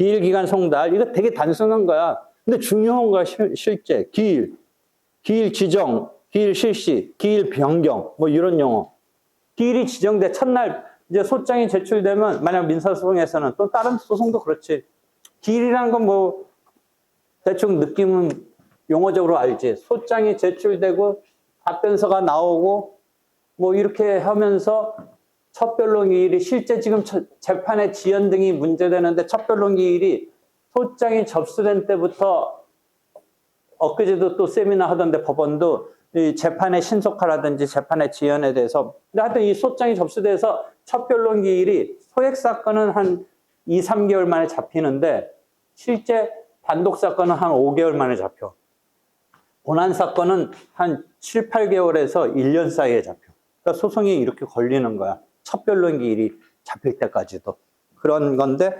기일, 기간, 송달. 이거 되게 단순한 거야. 근데 중요한 거야, 실, 실제. 기일, 기일 지정, 기일 실시, 기일 변경, 뭐 이런 용어. 기일이 지정돼 첫날 이제 소장이 제출되면 만약 민사소송에서는 또 다른 소송도 그렇지. 기일이라는 건 뭐 대충 느낌은 용어적으로 알지. 소장이 제출되고 답변서가 나오고 뭐 이렇게 하면서 첫 변론기일이 실제 지금 첫- 재판의 지연 등이 문제되는데 첫 변론기일이 소장이 접수된 때부터 엊그제도 또 세미나 하던데 법원도 이 재판의 신속화라든지 재판의 지연에 대해서 근데 하여튼 이 소장이 접수돼서 첫 변론기일이 소액 사건은 한 2, 3개월 만에 잡히는데 실제 단독 사건은 한 5개월 만에 잡혀. 본안 사건은 한 7, 8개월에서 1년 사이에 잡혀. 그러니까 소송이 이렇게 걸리는 거야. 첫 변론 기일이 잡힐 때까지도. 그런 건데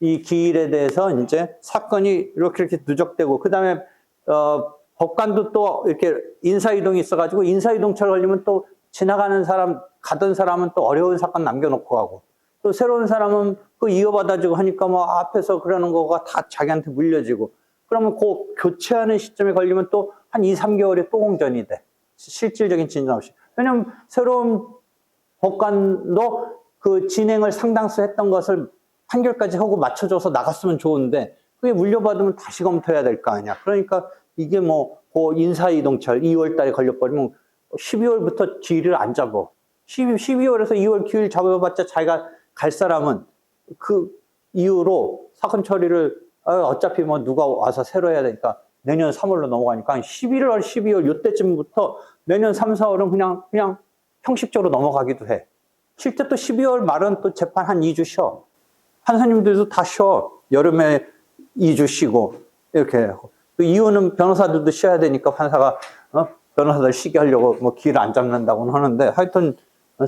이 기일에 대해서 이제 사건이 이렇게 이렇게 누적되고 그다음에 어 법관도 또 이렇게 인사 이동이 있어 가지고 인사 이동철 걸리면 또 지나가는 사람 가던 사람은 또 어려운 사건 남겨 놓고 하고 또 새로운 사람은 그 이어받아 주고 하니까 뭐 앞에서 그러는 거가 다 자기한테 물려지고 그러면 그 교체하는 시점에 걸리면 또 한 2, 3개월이 또 공전이 돼. 실질적인 진전 없이. 왜냐면 새로운 법관도 그 진행을 상당수 했던 것을 판결까지 하고 맞춰줘서 나갔으면 좋은데 그게 물려받으면 다시 검토해야 될 거 아니야. 그러니까 이게 뭐, 그 인사이동철 2월 달에 걸려버리면 12월부터 기일을 안 잡아. 12, 12월에서 2월 기일 잡아봤자 자기가 갈 사람은 그 이후로 사건 처리를 어, 어차피 뭐 누가 와서 새로 해야 되니까 내년 3월로 넘어가니까 한 11월, 12월 요때쯤부터 내년 3, 4월은 그냥 그냥 형식적으로 넘어가기도 해. 실제 또 12월 말은 또 재판 한 2주 쉬어. 판사님들도 다 쉬어. 여름에 2주 쉬고 이렇게 하고. 그 이유는 변호사들도 쉬어야 되니까 판사가 어? 변호사들 쉬게 하려고 뭐 기회를 안 잡는다고는 하는데 하여튼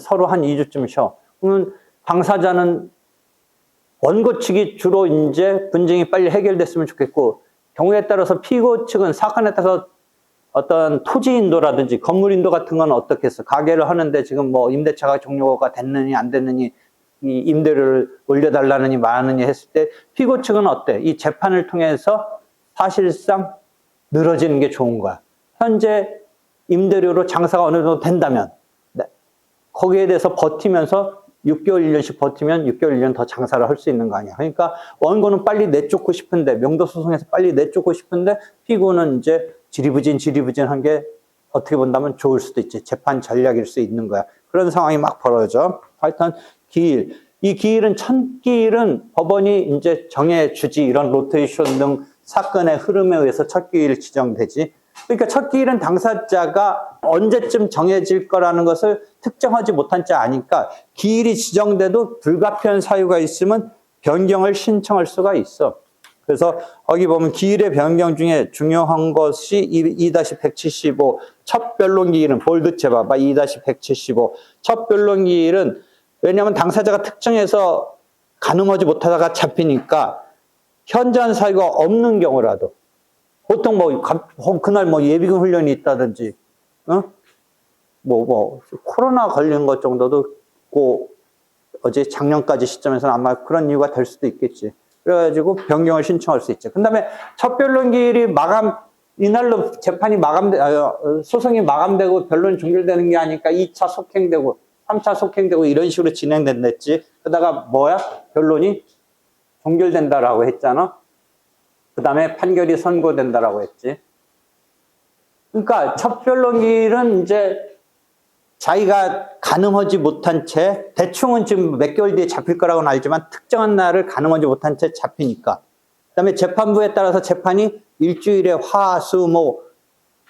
서로 한 2주쯤 쉬어. 그러면 당사자는 원고 측이 주로 이제 분쟁이 빨리 해결됐으면 좋겠고 경우에 따라서 피고 측은 사건에 따라서 어떤 토지 인도라든지 건물 인도 같은 건 어떻겠어? 가게를 하는데 지금 뭐 임대차가 종료가 됐느니 안 됐느니 이 임대료를 올려달라느니 말하느니 했을 때 피고 측은 어때? 이 재판을 통해서 사실상 늘어지는 게 좋은 거야. 현재 임대료로 장사가 어느 정도 된다면 네. 거기에 대해서 버티면서 6개월, 1년씩 버티면 6개월, 1년 더 장사를 할 수 있는 거 아니야. 그러니까 원고는 빨리 내쫓고 싶은데, 명도 소송에서 빨리 내쫓고 싶은데, 피고는 이제 지리부진, 지리부진 한 게 어떻게 본다면 좋을 수도 있지. 재판 전략일 수 있는 거야. 그런 상황이 막 벌어져. 하여튼, 기일. 이 기일은, 첫 기일은 법원이 이제 정해주지, 이런 로테이션 등 사건의 흐름에 의해서 첫 기일 지정되지. 그러니까 첫 기일은 당사자가 언제쯤 정해질 거라는 것을 특정하지 못한 채 아니까 기일이 지정돼도 불가피한 사유가 있으면 변경을 신청할 수가 있어. 그래서 거기 보면 기일의 변경 중에 중요한 것이 2-175 첫 변론 기일은 볼드체 봐봐 2-175 첫 변론 기일은 왜냐하면 당사자가 특정해서 가늠하지 못하다가 잡히니까 현저한 사유가 없는 경우라도 보통 뭐 갑- 그날 뭐 예비군 훈련이 있다든지 어? 뭐, 뭐, 코로나 걸린 것 정도도 고, 어제 작년까지 시점에서는 아마 그런 이유가 될 수도 있겠지. 그래가지고 변경을 신청할 수 있죠. 그 다음에 첫 변론기일이 마감, 이날로 재판이 마감돼, 아, 어, 소송이 마감되고 변론이 종결되는 게 아니까 2차 속행되고, 3차 속행되고 이런 식으로 진행된댔지. 그러다가 뭐야? 변론이 종결된다라고 했잖아. 그 다음에 판결이 선고된다라고 했지. 그러니까 첫 변론기일은 이제 자기가 가늠하지 못한 채 대충은 지금 몇 개월 뒤에 잡힐 거라고는 알지만 특정한 날을 가늠하지 못한 채 잡히니까 그다음에 재판부에 따라서 재판이 일주일에 화, 수, 목,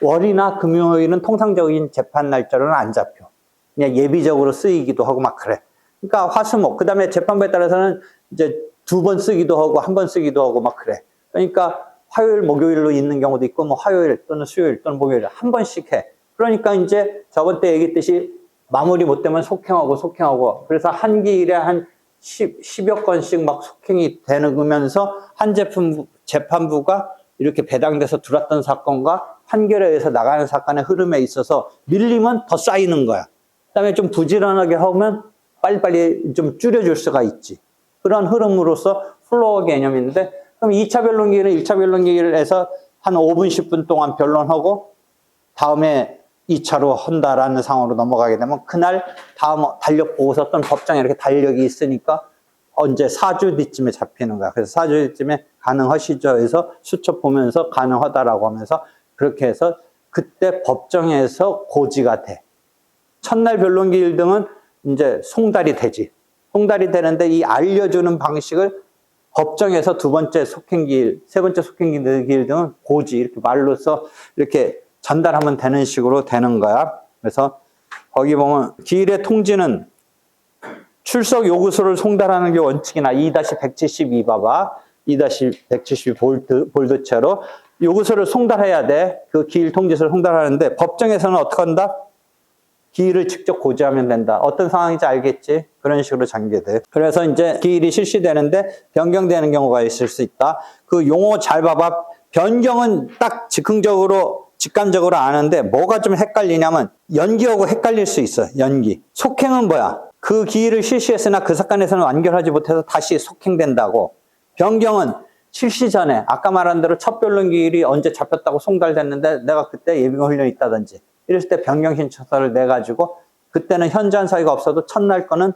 월이나 금요일은 통상적인 재판 날짜로는 안 잡혀. 그냥 예비적으로 쓰이기도 하고 막 그래. 그러니까 화수목 그다음에 재판부에 따라서는 이제 두 번 쓰기도 하고 한 번 쓰기도 하고 막 그래. 그러니까 화요일, 목요일로 있는 경우도 있고 뭐 화요일 또는 수요일 또는 목요일 한 번씩 해. 그러니까 이제 저번 때 얘기했듯이 마무리 못 되면 속행하고 속행하고 그래서 한 기일에 한 10, 10여 건씩 막 속행이 되면서 한 제품 재판부가 이렇게 배당돼서 들어왔던 사건과 판결에 의해서 나가는 사건의 흐름에 있어서 밀리면 더 쌓이는 거야. 그다음에 좀 부지런하게 하면 빨리빨리 좀 줄여줄 수가 있지. 그런 흐름으로서 플로어 개념인데 그럼 2차 변론기일은 1차 변론기일에서 한 5분, 10분 동안 변론하고 다음에 2차로 한다라는 상황으로 넘어가게 되면 그날 다음 달력 보고서 또는 법정에 이렇게 달력이 있으니까 언제 4주 뒤쯤에 잡히는 거야. 그래서 4주 뒤쯤에 가능하시죠? 해서 수첩 보면서 가능하다라고 하면서 그렇게 해서 그때 법정에서 고지가 돼. 첫날 변론기일 등은 이제 송달이 되지. 송달이 되는데 이 알려주는 방식을 법정에서 두 번째 속행기일, 세 번째 속행기일 등은 고지, 이렇게 말로써 이렇게 전달하면 되는 식으로 되는 거야. 그래서 거기 보면 기일의 통지는 출석 요구서를 송달하는 게 원칙이나 2-172 봐봐. 2-172 볼드, 볼드체로 요구서를 송달해야 돼. 그 기일 통지서를 송달하는데 법정에서는 어떻게 한다? 기일을 직접 고지하면 된다. 어떤 상황인지 알겠지? 그런 식으로 전개돼. 그래서 이제 기일이 실시되는데 변경되는 경우가 있을 수 있다. 그 용어 잘 봐봐. 변경은 딱 즉흥적으로 직감적으로 아는데 뭐가 좀 헷갈리냐면 연기하고 헷갈릴 수 있어. 연기. 속행은 뭐야? 그 기일을 실시했으나 그 사건에서는 완결하지 못해서 다시 속행된다고. 변경은 실시 전에 아까 말한 대로 첫 변론 기일이 언제 잡혔다고 송달됐는데 내가 그때 예비군 훈련이 있다든지 이랬을 때 변경 신청서를 내 가지고 그때는 현저한 사유가 없어도 첫날 거는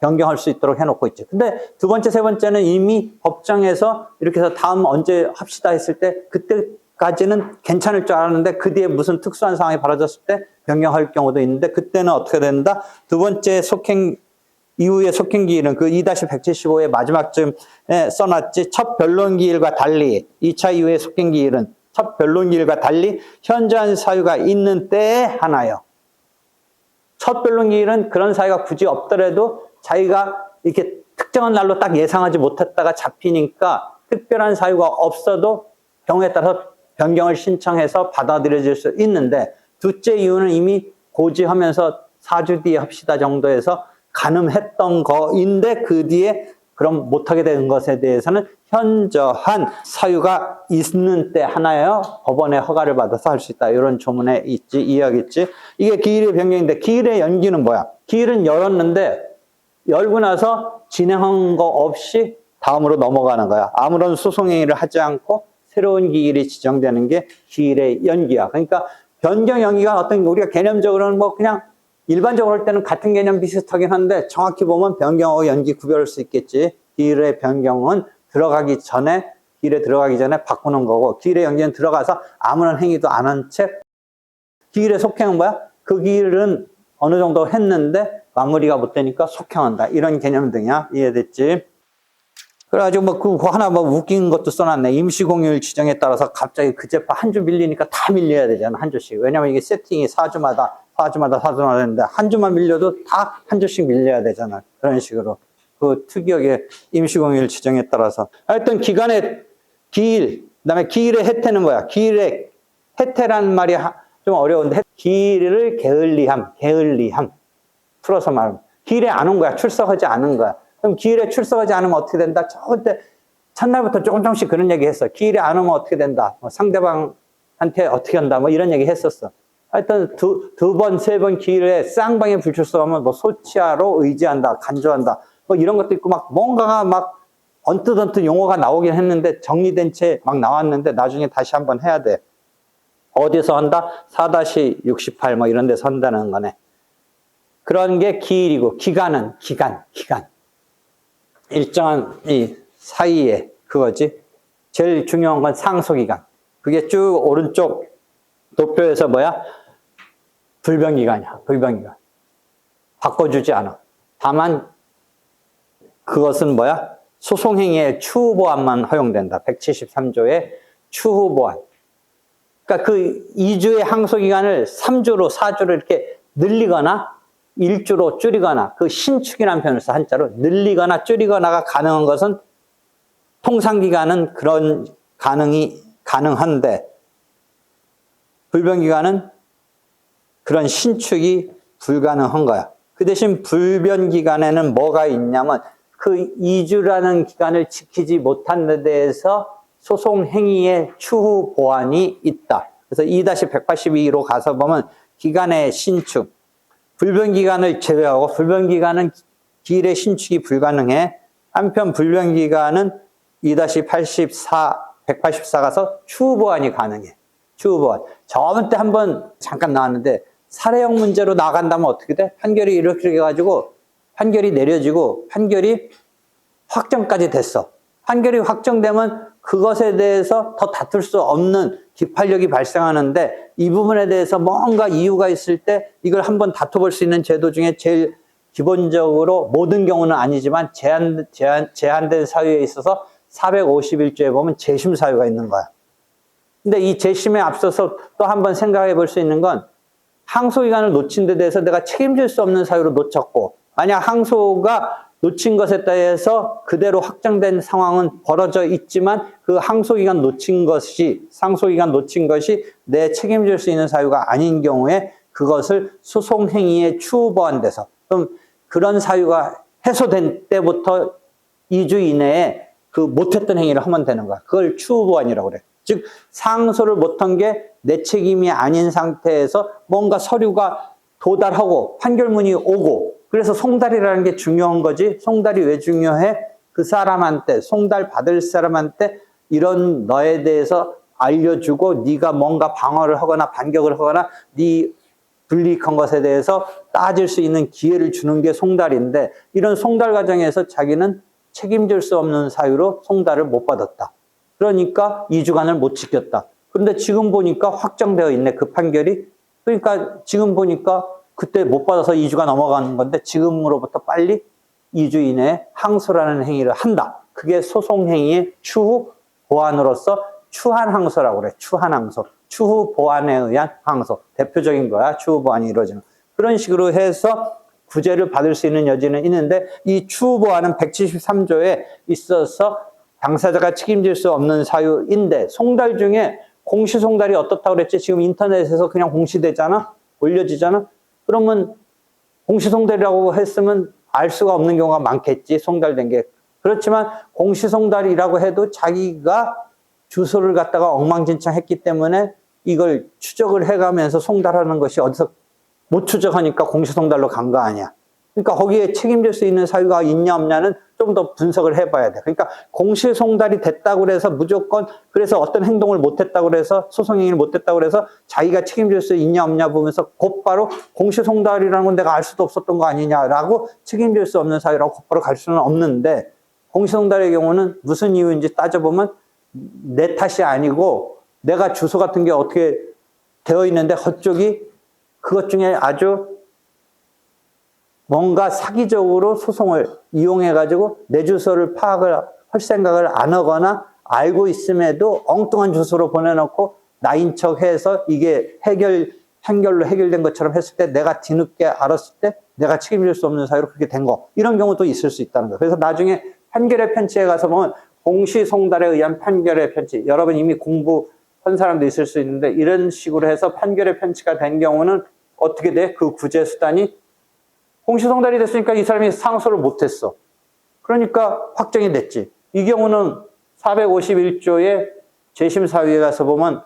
변경할 수 있도록 해놓고 있지. 근데 두 번째, 세 번째는 이미 법정에서 이렇게 해서 다음 언제 합시다 했을 때 그때 까지는 괜찮을 줄 알았는데 그 뒤에 무슨 특수한 상황이 벌어졌을 때 변경할 경우도 있는데 그때는 어떻게 된다? 두 번째 속행 이후의 속행기일은 그 2-175의 마지막쯤에 써놨지 첫 변론기일과 달리 2차 이후의 속행기일은 첫 변론기일과 달리 현저한 사유가 있는 때에 하나요. 첫 변론기일은 그런 사유가 굳이 없더라도 자기가 이렇게 특정한 날로 딱 예상하지 못했다가 잡히니까 특별한 사유가 없어도 경우에 따라서 변경을 신청해서 받아들여질 수 있는데 둘째 이유는 이미 고지하면서 4주 뒤에 합시다 정도에서 가늠했던 거인데 그 뒤에 그럼 못하게 되는 것에 대해서는 현저한 사유가 있는 때 하나요. 법원의 허가를 받아서 할 수 있다. 이런 조문에 있지, 이야기 있지. 이게 기일의 변경인데 기일의 연기는 뭐야? 기일은 열었는데 열고 나서 진행한 거 없이 다음으로 넘어가는 거야. 아무런 소송행위를 하지 않고 새로운 기일이 지정되는 게 기일의 연기야. 그러니까 변경 연기가 어떤 우리가 개념적으로는 뭐 그냥 일반적으로 할 때는 같은 개념 비슷하긴 한데 정확히 보면 변경하고 연기 구별할 수 있겠지. 기일의 변경은 들어가기 전에 기일에 들어가기 전에 바꾸는 거고 기일의 연기는 들어가서 아무런 행위도 안 한 채 기일의 속행은 뭐야? 그 기일은 어느 정도 했는데 마무리가 못 되니까 속행한다. 이런 개념 등이야. 이해됐지? 그래가지고 뭐그 하나 뭐 웃긴 것도 써놨네. 임시공휴일 지정에 따라서 갑자기 그 재판 한주 밀리니까 다 밀려야 되잖아. 한 주씩. 왜냐면 이게 세팅이 4주마다 4주마다 4주마다 되는데 한 주만 밀려도 다 한 주씩 밀려야 되잖아. 그런 식으로. 그 특이하게 임시공휴일 지정에 따라서. 하여튼 기간의 기일, 그 다음에 기일의 혜태는 뭐야? 기일의 혜태라는 말이 하- 좀 어려운데 기일을 게을리함, 게을리함. 풀어서 말하면 기일에 안 온 거야. 출석하지 않은 거야. 그럼 기일에 출석하지 않으면 어떻게 된다? 저때 첫날부터 조금 조금씩 그런 얘기 했어. 기일에 안 오면 어떻게 된다? 뭐 상대방한테 어떻게 한다? 뭐 이런 얘기 했었어. 하여튼 두, 두 번, 세 번 기일에 쌍방에 불출석하면 뭐 소치하로 의지한다, 간주한다. 뭐 이런 것도 있고 막 뭔가가 막 언뜻 언뜻 용어가 나오긴 했는데 정리된 채 막 나왔는데 나중에 다시 한번 해야 돼. 어디서 한다? 4-68 뭐 이런 데서 한다는 거네. 그런 게 기일이고 기간은 기간, 기간. 일정한 이 사이에 그거지. 제일 중요한 건 상소기간. 그게 쭉 오른쪽 도표에서 뭐야? 불변기간이야. 불변기간. 바꿔주지 않아. 다만 그것은 뭐야? 소송행위의 추후 보안만 허용된다. 173조의 추후 보안. 그러니까 그 2주의 항소기간을 3주로 4주로 이렇게 늘리거나 1주로 줄이거나 그 신축이라는 표현을 써 한자로 늘리거나 줄이거나가 가능한 것은 통상기간은 그런 가능이 가능한데 불변기간은 그런 신축이 불가능한 거야. 그 대신 불변기간에는 뭐가 있냐면 그 2주라는 기간을 지키지 못한 데 대해서 소송 행위의 추후 보완이 있다. 그래서 2-182로 가서 보면 기간의 신축, 불변기간을 제외하고 불변기간은 기일의 신축이 불가능해. 한편 불변기간은 2-84, 184 가서 추후 보완이 가능해. 추후 보완. 저번 때 한 번 잠깐 나왔는데 살해형 문제로 나간다면 어떻게 돼? 판결이 이렇게 해가지고 판결이 내려지고 판결이 확정까지 됐어. 판결이 확정되면 그것에 대해서 더 다툴 수 없는 기판력이 발생하는데 이 부분에 대해서 뭔가 이유가 있을 때 이걸 한번 다퉈볼 수 있는 제도 중에 제일 기본적으로 모든 경우는 아니지만 제한, 제한, 제한된 사유에 있어서 451조에 보면 재심 사유가 있는 거야. 근데 이 재심에 앞서서 또 한번 생각해 볼 수 있는 건 항소기간을 놓친 데 대해서 내가 책임질 수 없는 사유로 놓쳤고 만약 항소가 놓친 것에 따라서 그대로 확정된 상황은 벌어져 있지만 그 항소기간 놓친 것이 상소기간 놓친 것이 내 책임질 수 있는 사유가 아닌 경우에 그것을 소송 행위에 추후 보완돼서 그럼 그런 사유가 해소된 때부터 2주 이내에 그 못했던 행위를 하면 되는 거야. 그걸 추후 보완이라고 그래. 즉 상소를 못한 게 내 책임이 아닌 상태에서 뭔가 서류가 도달하고 판결문이 오고 그래서 송달이라는 게 중요한 거지. 송달이 왜 중요해? 그 사람한테 송달 받을 사람한테 이런 너에 대해서 알려주고 네가 뭔가 방어를 하거나 반격을 하거나 네 불리익한 것에 대해서 따질 수 있는 기회를 주는 게 송달인데 이런 송달 과정에서 자기는 책임질 수 없는 사유로 송달을 못 받았다. 그러니까 2주간을 못 지켰다. 그런데 지금 보니까 확정되어 있네, 그 판결이. 그러니까 지금 보니까 그때 못 받아서 2주가 넘어가는 건데 지금으로부터 빨리 2주 이내에 항소라는 행위를 한다. 그게 소송 행위의 추후 보완으로서 추한 항소라고 그래. 추한 항소. 추후 보완에 의한 항소. 대표적인 거야. 추후 보완이 이루어지는. 그런 식으로 해서 구제를 받을 수 있는 여지는 있는데 이 추후 보완은 173조에 있어서 당사자가 책임질 수 없는 사유인데 송달 중에 공시송달이 어떻다고 그랬지? 지금 인터넷에서 그냥 공시되잖아? 올려지잖아? 그러면 공시송달이라고 했으면 알 수가 없는 경우가 많겠지, 송달된 게. 그렇지만 공시송달이라고 해도 자기가 주소를 갖다가 엉망진창 했기 때문에 이걸 추적을 해가면서 송달하는 것이 어디서 못 추적하니까 공시송달로 간 거 아니야. 그러니까 거기에 책임질 수 있는 사유가 있냐 없냐는 좀 더 분석을 해봐야 돼. 그러니까 공시송달이 됐다고 그래서 무조건 그래서 어떤 행동을 못했다고 그래서 소송행위를 못했다고 그래서 자기가 책임질 수 있냐 없냐 보면서 곧바로 공시송달이라는 건 내가 알 수도 없었던 거 아니냐라고 책임질 수 없는 사유라고 곧바로 갈 수는 없는데 공시송달의 경우는 무슨 이유인지 따져보면 내 탓이 아니고 내가 주소 같은 게 어떻게 되어 있는데 그쪽이 그것 중에 아주 뭔가 사기적으로 소송을 이용해가지고 내 주소를 파악을 할 생각을 안 하거나 알고 있음에도 엉뚱한 주소로 보내놓고 나인 척 해서 이게 해결, 판결로 해결된 것처럼 했을 때 내가 뒤늦게 알았을 때 내가 책임질 수 없는 사유로 그렇게 된 거. 이런 경우도 있을 수 있다는 거예요. 그래서 나중에 판결의 편치에 가서 보면 공시송달에 의한 판결의 편치. 여러분 이미 공부한 사람도 있을 수 있는데 이런 식으로 해서 판결의 편치가 된 경우는 어떻게 돼? 그 구제 수단이 공시송달이 됐으니까 이 사람이 상소를 못했어. 그러니까 확정이 됐지. 이 경우는 451조의 재심 사유에 가서 보면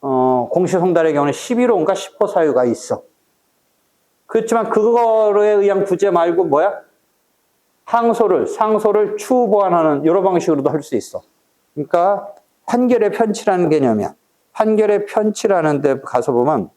어, 공시송달의 경우는 11호인가 10호 사유가 있어. 그렇지만 그거에 의한 구제 말고 뭐야? 항소를, 상소를 추후 보완하는 여러 방식으로도 할 수 있어. 그러니까 판결의 편치라는 개념이야. 판결의 편치라는 데 가서 보면